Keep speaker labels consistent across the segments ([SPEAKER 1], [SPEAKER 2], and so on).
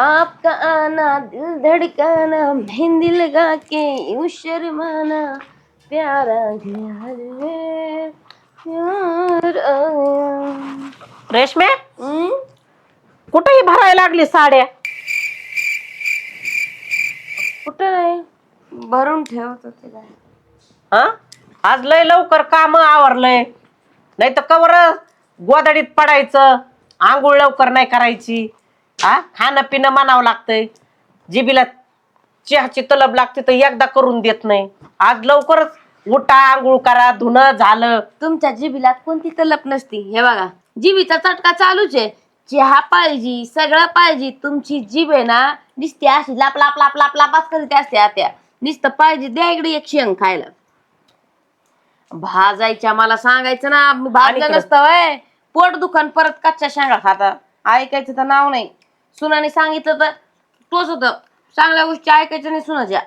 [SPEAKER 1] आपका आना दिल धड़काना मेहंदी लगा के यूं शर्माना। प्यारा गया रे प्यार आया।
[SPEAKER 2] रेशमे? कुठेही भरायला लागली साड्या?
[SPEAKER 1] कुठं नाही भरून ठेवत होते काय
[SPEAKER 2] हा? आज लय लवकर काम आवरलंय. नाही तर कवर गोदडीत पडायचं आंघोळ लवकर नाही करायची. हा? खाणं पिणं मानावं लागतंय. जिबीला चहाची तलब लागते तर एकदा करून देत नाही. आज लवकरच उठा आंघोळ करा धुणं झालं.
[SPEAKER 1] तुमच्या जिबीला कोणती तलप नसती? हे बघा जिबीचा चटका चालूच आहे. चहा पाहिजे सगळं पाहिजे. तुमची जीभ आहे ना नुसती अशी लाप लाप लाप लाप लापाच करीत असते आत्या. नुसतं पाहिजे द्या इकडे एक शेंग खायला. भाजायच्या मला सांगायचं ना भाजलं
[SPEAKER 2] इकडं.
[SPEAKER 1] नसतं वय. पोट दुकान परत कच्च्या शेंगा खाता. ऐकायचं तर नाव नाही. सुनाने सांगितलं तर तोच होत. चांगल्या गोष्टी ऐकायच्या नाही सुनाच्या.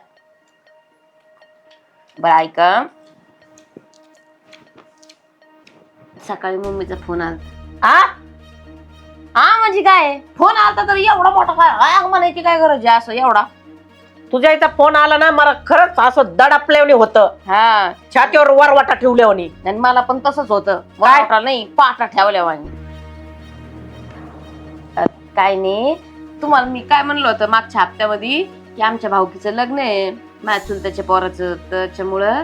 [SPEAKER 1] बरं ऐका. सकाळी मम्मीचा फोन आला.
[SPEAKER 2] हा
[SPEAKER 1] हा म्हणजे काय? फोन आलता तर एवढा मोठा काय? म्हणायची काय गरज आहे असं एवढा?
[SPEAKER 2] तुझ्या इथं फोन आला ना मला खरंच असं दडापल्याने होतं.
[SPEAKER 1] हा.
[SPEAKER 2] छातीवर वरवाटा ठेवल्यावानी.
[SPEAKER 1] आणि मला पण तसंच होतं. वाटा नाही पाटा ठेवल्या काय नाही. तुम्हाला मी काय म्हणलं होतं मागच्या हप्त्यामध्ये? की आमच्या भाऊकीचं लग्न आहे. माझ्या चुलत्याच्या पोराचं त्याच्यामुळं.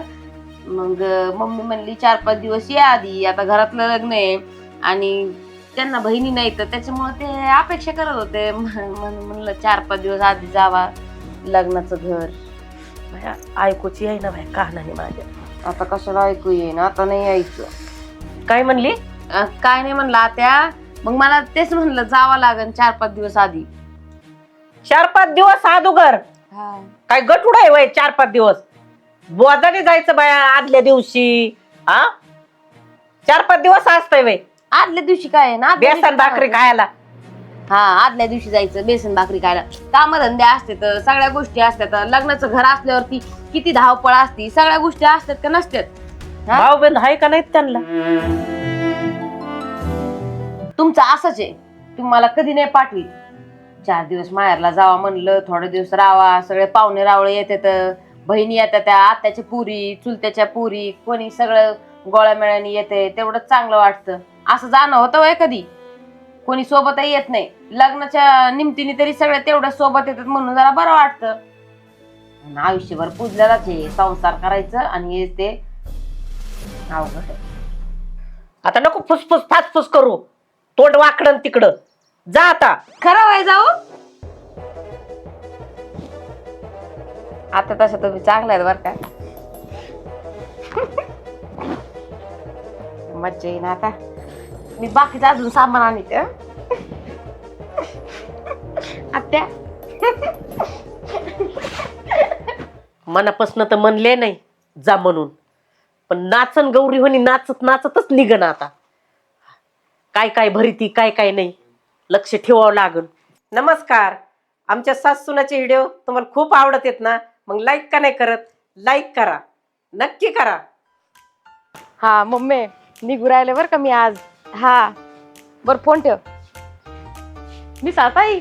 [SPEAKER 1] मग मम्मी म्हणली चार पाच दिवस या आधी. आता घरातलं लग्न आहे. आणि त्यांना बहिणी नाही तर त्याच्यामुळं ते अपेक्षा करत होते. म्हण- म्हणून म्हणलं चार पाच दिवस आधी जावा लग्नाचं घर.
[SPEAKER 2] बाया, ऐकूची आहे ना बाय कानाने माझ्या.
[SPEAKER 1] आता कशाला ऐकू येईन? आता नाही यायचं.
[SPEAKER 2] काय म्हणली?
[SPEAKER 1] अ, काय नाही म्हणलं त्या मग मला तेच म्हणलं जावं लागेल चार पाच दिवस आधी.
[SPEAKER 2] चार पाच दिवस अगोदर काय गटुड आहे वय चार पाच दिवस. बोजाने जायचं बाया आदल्या दिवशी हा चार पाच दिवस असतंय वय.
[SPEAKER 1] आदल्या दिवशी काय आहे ना? आदल्या
[SPEAKER 2] बेसन भाकरी
[SPEAKER 1] काय?
[SPEAKER 2] खायला.
[SPEAKER 1] हा आदल्या दिवशी जायचं बेसन भाकरी खायला. कामधंदे असते तर सगळ्या गोष्टी असतात. लग्नाचं घर असल्यावरती किती धावपळ असती सगळ्या गोष्टी असतात का नसतात? हा?
[SPEAKER 2] भाऊ बंद आहे का नाही त्यांना?
[SPEAKER 1] तुमचं असंच आहे. तुम्ही मला कधी नाही पाठवी चार दिवस माहेरला जावा म्हणलं थोडे दिवस राहावा सगळे पाहुणे रावळे येतात बहिणी येतात त्या आत्याच्या पुरी चुलत्याच्या पुरी कोणी सगळं गोळ्यामेळ्याने येते तेवढं चांगलं वाटतं. असं जाणं होतं हो वय कधी कोणी सोबतही येत नाही. लग्नाच्या निमतीने तरी सगळे तेवढं सोबत येतात म्हणून जरा बरं वाटतं. आणि आयुष्यभर पूजलेलाच जाते संसार करायचं आणि हे ते अवघड आहे.
[SPEAKER 2] आता नको फुसफुस फासफुस करू. तोंड वाकडन तिकडं. जा आता.
[SPEAKER 1] खरं वय जाऊ? आता तसं तुम्ही चांगला आहेत बरं का. मज्जा येईन आता. मी बाकीचं अजून सामान आणते हं. आत्या.
[SPEAKER 2] मनापासून तर म्हणले नाही जा म्हणून. पण नाचन गौरी होणी नाचत नाचतच निघन आता. काय काय भरीती काय काय नाही. लक्ष ठेवावं लागल. नमस्कार. आमच्या सासूनाचे व्हिडिओ तुम्हाला खूप आवडत आहेत ना? मग लाईक का नाही करत? लाईक करा. नक्की करा.
[SPEAKER 1] हा मम्मी निघू राहिले बरं का मी आज? हा. बर फोन ठेव. मी साताई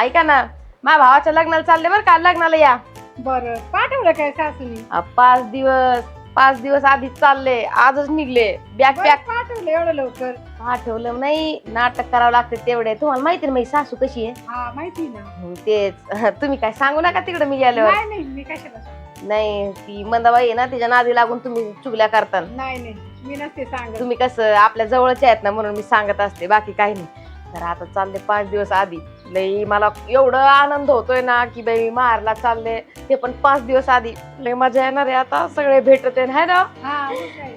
[SPEAKER 1] ऐका ना. माझ्या भावाच्या लग्नाला चालले बरं का? लग्नाला या.
[SPEAKER 3] बर पाठवलं काय सासूनी?
[SPEAKER 1] आ, पाच दिवस. पाच दिवस आधीच चालले आजच निघले. बॅग पॅक
[SPEAKER 3] पाठवलं एवढं लवकर?
[SPEAKER 1] आठवलं नाही नाटक करावं लागते तेवढे. तुम्हाला माहिती ना माझी सासू कशी आहे?
[SPEAKER 3] हा माहिती ना.
[SPEAKER 1] हं, तेच. तुम्ही काय सांगू नका तिकडे मी गेल्यावर.
[SPEAKER 3] नाही नाही मी कशाला सांगू?
[SPEAKER 1] नाही ती मंदाबाई आहे ना तिच्या नादी लागून तुम्ही चुगल्या करता
[SPEAKER 3] नाही नाही मी नसते सांगत.
[SPEAKER 1] तुम्ही कसं आपल्या जवळचे आहेत ना म्हणून मी सांगत असते बाकी काही नाही. तर आता चालले पाच दिवस आधी. लई मला एवढं आनंद होतोय ना की बाई मारला चालले. ते पण पाच दिवस आधी. लई मजा येणार आहे आता. सगळे भेटत आहे है ना?
[SPEAKER 3] हा?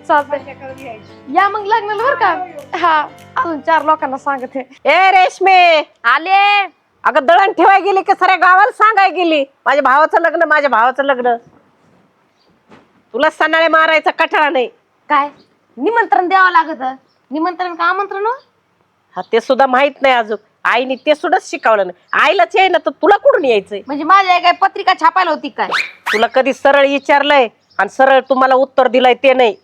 [SPEAKER 1] चालतंय. या मग लग्नाला बरं का? हा अजून चार लोकांना सांगत.
[SPEAKER 2] ए रेशमे!
[SPEAKER 1] आले!
[SPEAKER 2] अगं दळण ठेवाय गेली की साऱ्या गावाला सांगाय गेली? माझ्या भावाचं लग्न माझ्या भावाचं लग्न. तुला सणाळे मारायचा कठाळा नाही.
[SPEAKER 1] काय? निमंत्रण द्यावं लागत. निमंत्रण का आमंत्रण हो?
[SPEAKER 2] हा ते सुद्धा माहीत नाही अजून. आईने ते सुद्धा शिकवलं नाही. आईलाच आहे ना तर तुला कुठून यायचंय?
[SPEAKER 1] म्हणजे माझ्या काय पत्रिका छापायला होती काय?
[SPEAKER 2] तुला कधी सरळ विचारलंय आणि सरळ तुम्हाला उत्तर दिलंय ते नाही.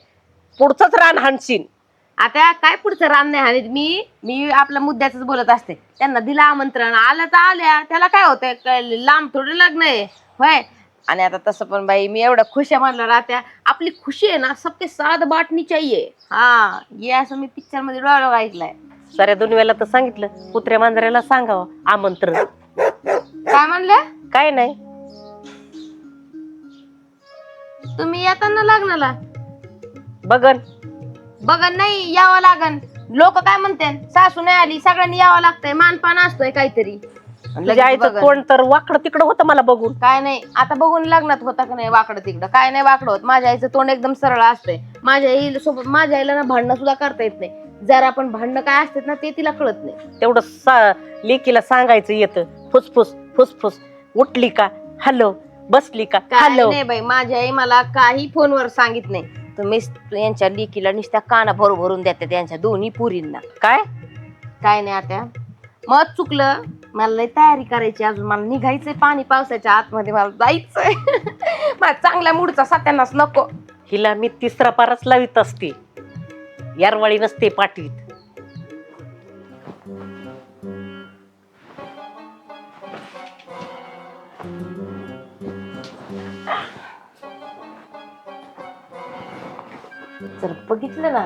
[SPEAKER 2] पुढचंच रान हाणशीन.
[SPEAKER 1] आता काय पुढचं राम नाही हानीत मी मी आपल्या मुद्द्याच बोलत असते. त्यांना दिलं आमंत्रण आलं तर आल्या. त्याला काय होतंय? काय लांब थोडं लग्न आहे. होय? आणि आता तसं पण बाई मी एवढं खुश आहे म्हणलं राहत्या. आपली खुशी आहे ना सबके साथ बाटणी चाहिए हा ये असं मी पिक्चरमध्ये डोळा ऐकलाय.
[SPEAKER 2] साऱ्या दोन वेळेला तर सांगितलं कुत्र्या मांजऱ्याला सांगावं आमंत्रण.
[SPEAKER 1] काय म्हणल्या
[SPEAKER 2] काय नाही.
[SPEAKER 1] तुम्ही येताना लग्नाला?
[SPEAKER 2] बघन.
[SPEAKER 1] बघा नाही यावं लागन. लोक काय म्हणते सासू नाही आली सगळ्यांनी यावं लागतंय मानपान असतोय काहीतरी. लगेच बघन.
[SPEAKER 2] तोंड तर वाकडं तिकडं होतं मला बघून.
[SPEAKER 1] काय नाही आता बघून लग्नात होता का नाही वाकडं तिकडं? काय नाही वाकडं होत. माझ्या आईचं तोंड एकदम सरळ असतंय. माझ्या आई सोबत माझ्या आईला ना भांडणं सुद्धा करता येत नाही. जर आपण भांडणं काय असतात ना ते तिला कळत नाही.
[SPEAKER 2] तेवढं सा लेकीला सांगायचं येतं. फुसफुस फुसफुस उठली का? हॅलो. बसली का?
[SPEAKER 1] काय
[SPEAKER 2] हॅलो.
[SPEAKER 1] नाही बाई माझी आई मला काही फोनवर सांगित नाही. तुम्ही यांच्या लेकीला नुसत्या काना भरू भरून देते त्यांच्या दोन्ही पुरींना.
[SPEAKER 2] काय?
[SPEAKER 1] काय नाही आता. मग चुकलं. मला लय तयारी करायची अजून. मला निघायचंय पाणी पावसाच्या आतमध्ये. मला जायचंय. मला चांगल्या मूडचा सत्यानाच नको.
[SPEAKER 2] हिला मी तिसरा पारच लावित असते. यारवाळी नसते पाठवीत
[SPEAKER 1] जर बघितलं ना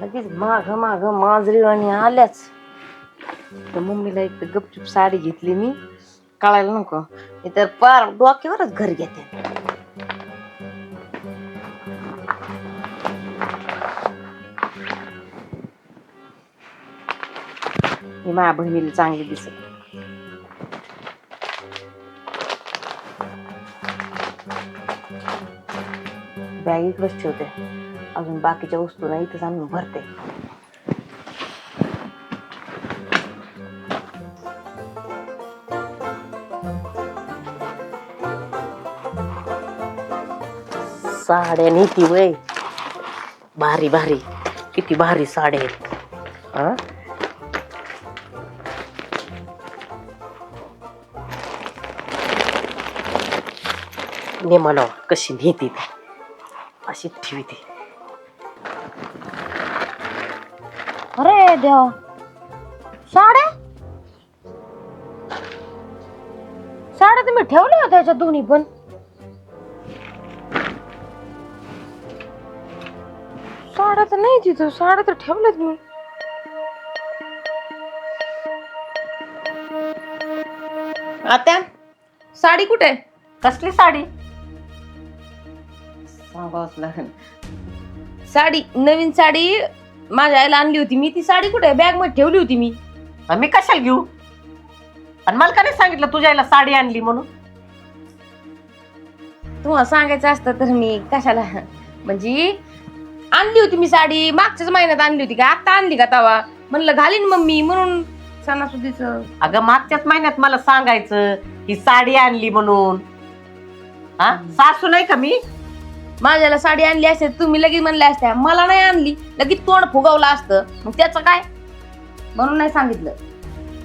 [SPEAKER 1] लगेच माघ माघ माजरी आणि आल्याच. तर मम्मीला एक तर गपचूप साडी घेतली मी. कळायला नको. तर पार डोक्यावरच घर घेते. ही माझ्या बहिणीला चांगली दिसत बॅग इकडेच ठेवते. अजून बाकीच्या वस्तू नाही इथंच आणून भरते.
[SPEAKER 2] साड्या नीती वय. भारी भारी. किती भारी साड्या आहेत. ने म्हणावं कशी नेती ती. अशी ठेवी
[SPEAKER 1] अरे देवा. साड्या? साड्या तुम्ही ठेवल्या होत्या त्याच्या दोन्ही पण? साड्या तर नाही तिथं. साड्या तर ठेवल्यात मी. आता साडी कुठे? आहे
[SPEAKER 2] कसली साडी?
[SPEAKER 1] सांगावंच लागेल साडी नवीन साडी माझ्या आईला आणली होती. मी ती साडी कुठे बॅगमध्ये ठेवली होती मी.
[SPEAKER 2] मी कशाला घेऊ? आणि मला का नाही सांगितलं तुझ्या आईला साडी आणली म्हणून?
[SPEAKER 1] तुम्हाला सांगायचं असतं तर मी कशाला? म्हणजे आणली होती मी साडी. मागच्याच महिन्यात आणली होती का? आता आणली का तवा? म्हणलं घालीन मम्मी म्हणून सणासुदीच.
[SPEAKER 2] अगं मागच्याच महिन्यात मला सांगायचं ही साडी आणली म्हणून. हा? सासू नाही का मी?
[SPEAKER 1] माझ्याला साडी आणली असते तुम्ही लगेच म्हणल्या असत्या. मला नाही आणली लगेच तोंड फुगवलं असतं. मग त्याचं काय? म्हणून नाही सांगितलं.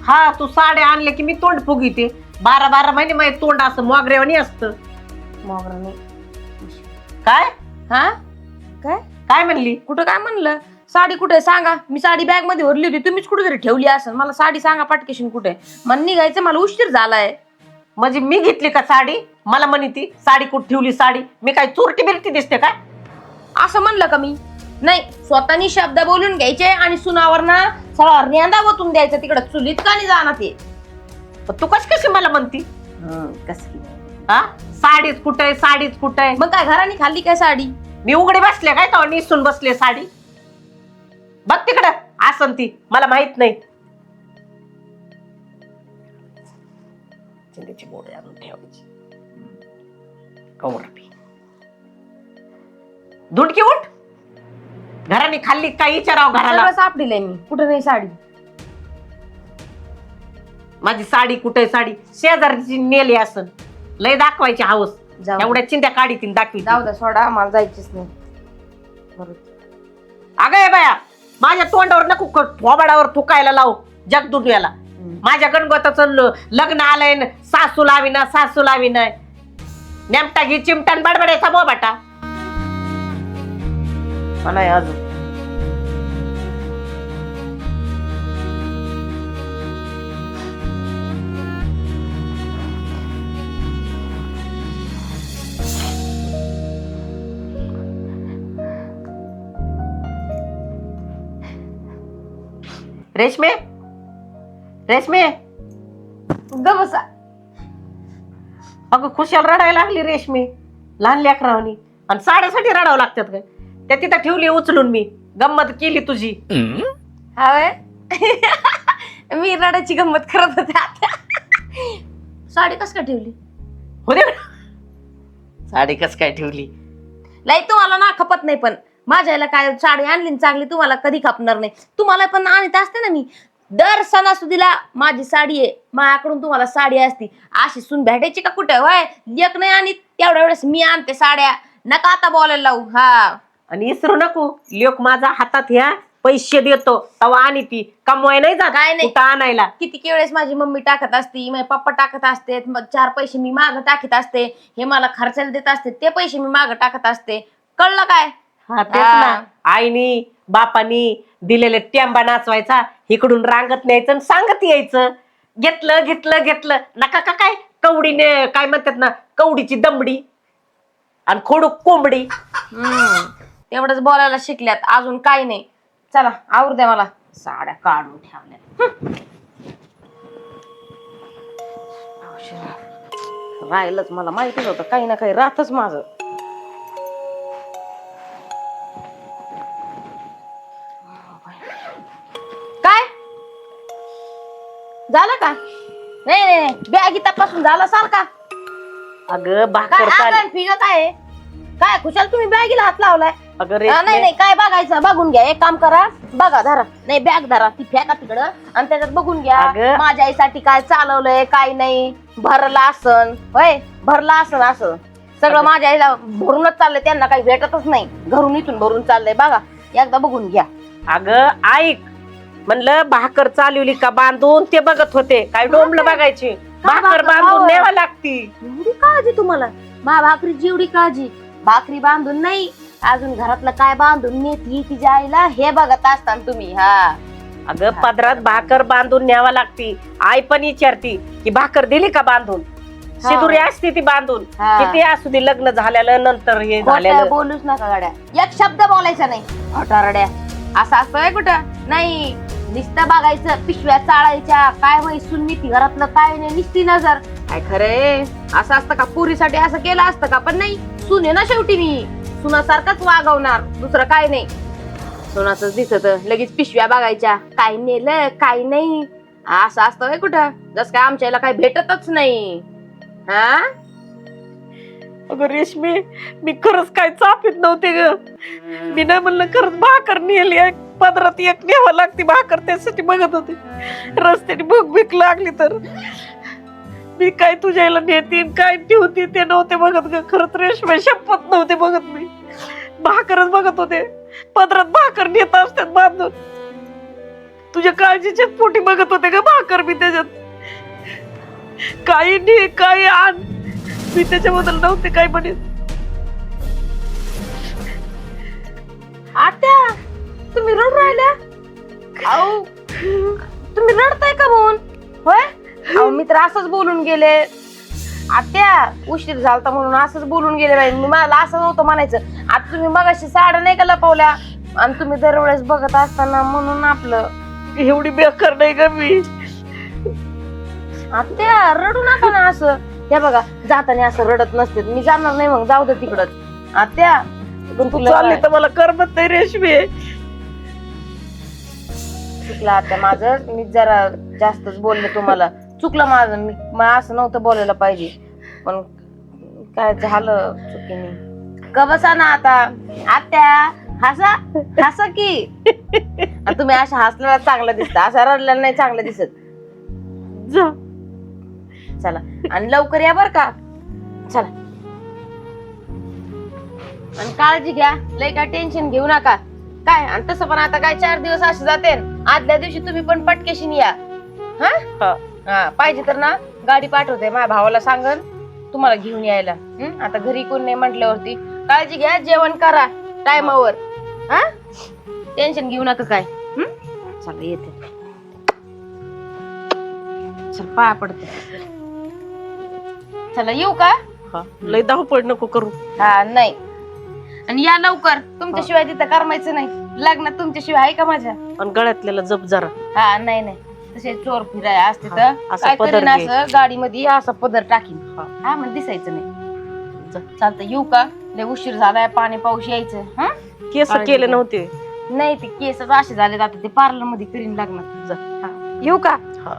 [SPEAKER 2] हा तू साड्या आणल्या की मी तोंड फुगिते बारा बारा महिने माझे तोंड असं मोगरेवानी असतं.
[SPEAKER 1] मोगरा नाही
[SPEAKER 2] काय?
[SPEAKER 1] हा? काय?
[SPEAKER 2] काय म्हणली?
[SPEAKER 1] कुठं काय म्हणलं? साडी कुठे? सांगा. मी साडी बॅगमध्ये भरली होती. तुम्हीच कुठे तरी ठेवली असेल. मला साडी सांगा पाटकेशन कुठे. मला निघायचं मला उशीर झालाय.
[SPEAKER 2] म्हणजे मी घेतली का साडी? मला म्हणी ती साडी कुठं ठेवली साडी? मी काय चुरटी बिरटी दिसते काय?
[SPEAKER 1] असं म्हणलं का मी? नाही स्वतःनी शब्द बोलून घ्यायचे आणि सुनावर ना सगळा रेंदा वतून द्यायचं तिकडं. चुलीत का नाही जाणार ते?
[SPEAKER 2] पण तू कशी कशी मला म्हणती?
[SPEAKER 1] कसली
[SPEAKER 2] हा? साडीच कुठे साडीच कुठे
[SPEAKER 1] मग काय घराने खाल्ली काय साडी?
[SPEAKER 2] मी उघडे बसले काय तो निसून बसले साडी? बघ तिकडं आसन ती. मला माहीत नाही. चिंतेची मोड आणून ठेवायची कवरपी धुडकी उठ घराने खाल्ली काय विचाराव घराला
[SPEAKER 1] सगळं सापडिलंय मी कुठं नाही साडी
[SPEAKER 2] माझी साडी कुठे साडी शेजारची नेली असन लय दाखवायची हाऊस
[SPEAKER 1] जाऊ
[SPEAKER 2] एवढ्या चिंत्या काढीतील दाखवी
[SPEAKER 1] जाऊ द्या सोडा मला जायचीच नाही बरं.
[SPEAKER 2] अगं हे बाया माझ्या तोंडावर नको क- थोबाडावर फुकायला लाव जग दुनियाला. माझ्या गणगोताच लग्न आलंय ना सासू लावी ना सासू लावी ना. नेमटा घी चिमटन बडबडायचा बोबाटा मला हे अजून. रेशमे? रेशमे
[SPEAKER 1] ग बसा.
[SPEAKER 2] अगं खुशाल रडायला लागली रेशमी लहान लेकरावनी. आणि साड्यासाठी रडावं लागतात काय त्या तिथं ठेवली उचलून मी. गंमत केली तुझी.
[SPEAKER 1] हवे? मी रडायची गंमत करत होते आता. साडी कस काय ठेवली?
[SPEAKER 2] हो दे साडी कस काय ठेवली?
[SPEAKER 1] लाई तुम्हाला ना खपत नाही पण. माझ्या याला काय साडी आणली ना चांगली तुम्हाला कधी खपणार नाही. तुम्हाला पण आणत असते ना मी. दर सणासुदीला माझी साडी आहे. माझ्याकडून तुम्हाला साडी असती. अशी सून भेटायची का कुठं? वय लेख नाही आणि तेवढ्या वेळेस मी आणते साड्या. नका आता बोलायला लावू. हा.
[SPEAKER 2] आणि इसरू नको. लोक माझा हातात ह्या पैसे देतो. तवा आणि ती. कमवाय नाही जात.
[SPEAKER 1] काय नाही.
[SPEAKER 2] कुठं आणायला?
[SPEAKER 1] किती वेळेस माझी मम्मी टाकत असती माझे पप्पा टाकत असते मग चार पैसे मी माग टाकत असते. हे मला खर्चाला देत असते ते पैसे मी माग टाकत असते. कळलं काय?
[SPEAKER 2] हा तेच
[SPEAKER 1] हा.
[SPEAKER 2] आईनी बापानी दिलेले टेंबा नाचवायचा इकडून रांगत न्यायचं आणि सांगत यायचं. घेतलं घेतलं घेतलं. नका का काय? कवडीने काय म्हणतात ना कवडीची दमडी आणि खोडू कोंबडी.
[SPEAKER 1] हम्म. तेवढंच बोलायला शिकल्यात. अजून काही नाही. चला आवर द्या मला. साड्या काढून ठेवल्या राहिलंच मला माहितीच होतं. काही ना काही राहतच माझं. झालं का? नाही नाही नाही. बॅगी तपासून झाला सारखा
[SPEAKER 2] अगं
[SPEAKER 1] काय
[SPEAKER 2] भाकर चाल
[SPEAKER 1] काय आहे? काय खुशाल तुम्ही बॅगीला हात लावलाय?
[SPEAKER 2] अगं
[SPEAKER 1] हा, नाही
[SPEAKER 2] रेशमे,
[SPEAKER 1] नाही काय बघायचं? बघून घ्या एक काम करा. बघा धरा. नाही बॅग धरा. ती फेका तिकडं. आणि त्याच्यात बघून घ्या.
[SPEAKER 2] अगं.
[SPEAKER 1] माझ्या आईसाठी काय चालवलंय काय नाही. भरला असन होय भरला असन असं. सगळं
[SPEAKER 2] अगं.
[SPEAKER 1] माझ्या आईला भरूनच चाललंय. त्यांना काही भेटतच नाही. घरून इथून भरून चाललंय. बघा एकदा बघून घ्या.
[SPEAKER 2] अगं ऐक. म्हणलं भाकर चालवली का बांधून? ते बघत होते. काय डोंबलं बघायची. भाकर
[SPEAKER 1] भाकर
[SPEAKER 2] बांधून
[SPEAKER 1] खावं?
[SPEAKER 2] न्यावा लागती.
[SPEAKER 1] एवढी काळजी तुम्हाला? मा भाकरी जेवढी काळजी. भाकरी बांधून नाही अजून घरातलं काय बांधून नेती तिच्या आईला हे बघत असताना तुम्ही हा.
[SPEAKER 2] अगं पदरात भाकर बांधून न्यावा लागती. आई पण विचारती की भाकर दिली का बांधून? शिदुरी असते ती बांधून.
[SPEAKER 1] हा.
[SPEAKER 2] किती असू दे लग्न झालेलं नंतर हे
[SPEAKER 1] खोटं
[SPEAKER 2] झालेलं.
[SPEAKER 1] बोलूच नका गाड्या. एक शब्द बोलायचा नाही. खोटारड्या असं असतंय कुठं? नाही. नुसतं बघायचं पिशव्या चाळायच्या काय वयसून मी ती घरातलं काय नाही निसती नजर. काय खरे असं असतं का? पुरीसाठी असं केलं असतं का? पण नाही सुने ना शेवटी मी. सुनासारखंच वागवणार दुसरं काय नाही. सुनाच दिसत लगेच पिशव्या बघायच्या. काय नेलं काय नाही. असं असतं होय कुठं? जस काय आमच्या याला काय भेटतच नाही. हा?
[SPEAKER 2] अगं रेशमी मी खरंच काय चापीत नव्हते ग. मी नाही म्हणलं खरंच भाकर नेली आहे. पदरात एक न्यावं लागते भाकर त्यासाठी बघत होते. रस्त्याने भूक भीक लागली तर. मी काय तुझ्या नेते काय ठेवते ते नव्हते बघत ग. खरंच रेशमी शपथ नव्हते बघत मी. भाकरच बघत होते. पदरात भाकर नेत असतात बांधून. तुझ्या काळजीच्या पोटी बघत होते ग भाकर मी त्याच्यात. काही ने काही आण. मी त्याच्याबद्दल नव्हते काय म्हणेन.
[SPEAKER 1] आत्या तुम्ही रड राहिल्या? अहो. तुम्ही रडताय का म्हणून? होय? अहो मी तर असंच बोलून गेले. आत्या उशीर झालता म्हणून असंच बोलून गेले बाई. मी मला असं नव्हतं म्हणायचं. आता तुम्ही मगाशी साड्या नाही का लपवल्या? आणि तुम्ही दरवेळेस बघत असताना म्हणून आपलं.
[SPEAKER 2] एवढी बेकार नाही ग मी?
[SPEAKER 1] आत्या रडू नका ना असं. त्या बघा जाताना असं रडत नसते. मी जाणार नाही मग जाऊ दे तिकडच आत्या
[SPEAKER 2] तू
[SPEAKER 1] तुला
[SPEAKER 2] चालली तर मला करमत नाही रेशमी.
[SPEAKER 1] चुकलं आता माझं. मी जरा जास्तच बोलले तुम्हाला. चुकलं माझं. मी मला असं नव्हतं बोलायला पाहिजे. पण काय झालं चुकीने? ग बसा ना आता? आत्या हसा? हसा की? आणि तुम्ही अशा हसलेला चांगलं दिसत. असं रडलेलं नाही चांगलं दिसत.
[SPEAKER 2] जा.
[SPEAKER 1] चला. आणि लवकर या बर का. चला. आणि काळजी घ्या लय काय टेन्शन घेऊ नका. काय आणि तसं पण आता काय चार दिवस असे जाते आदल्या दिवशी तुम्ही पण पटकेशीन या. हा?
[SPEAKER 2] हा.
[SPEAKER 1] हा पाहिजे तर ना गाडी पाठवते माझ्या भावाला सांगन तुम्हाला घेऊन यायला. हं? आता घरी कोण नाही म्हटल्यावरती. काळजी घ्या जेवण करा टायमावर. हा? टेन्शन घेऊ नका काय. हं? चला येते. चल पाया पडते. चला येऊ का?
[SPEAKER 2] हा, लय धावपळ नको करू.
[SPEAKER 1] हा नाही. आणि या लवकर. तुमच्याशिवाय तिथं करमायचं नाही. लग्नात तुमच्याशिवाय आहे का माझ्या?
[SPEAKER 2] आणि गळ्यातल्याला जप जरा.
[SPEAKER 1] हा नाही नाही. तसे चोर फिराय असते तर
[SPEAKER 2] हा, असं
[SPEAKER 1] काय
[SPEAKER 2] पदर
[SPEAKER 1] करीन
[SPEAKER 2] घे.
[SPEAKER 1] असं गाडीमध्ये असं पदर टाकीन.
[SPEAKER 2] हा.
[SPEAKER 1] हा मग दिसायचं नाही.
[SPEAKER 2] जा.
[SPEAKER 1] चालतं येऊ का? लय उशीर झालाय पाणी पाऊस यायचं. हा?
[SPEAKER 2] केस
[SPEAKER 1] काळजी
[SPEAKER 2] केले
[SPEAKER 1] घे.
[SPEAKER 2] नव्हते.
[SPEAKER 1] नाही ते केसच असे झाले आता ते पार्लरमध्ये करीन लागणार
[SPEAKER 2] जा.
[SPEAKER 1] हा. येऊ का?
[SPEAKER 2] हा.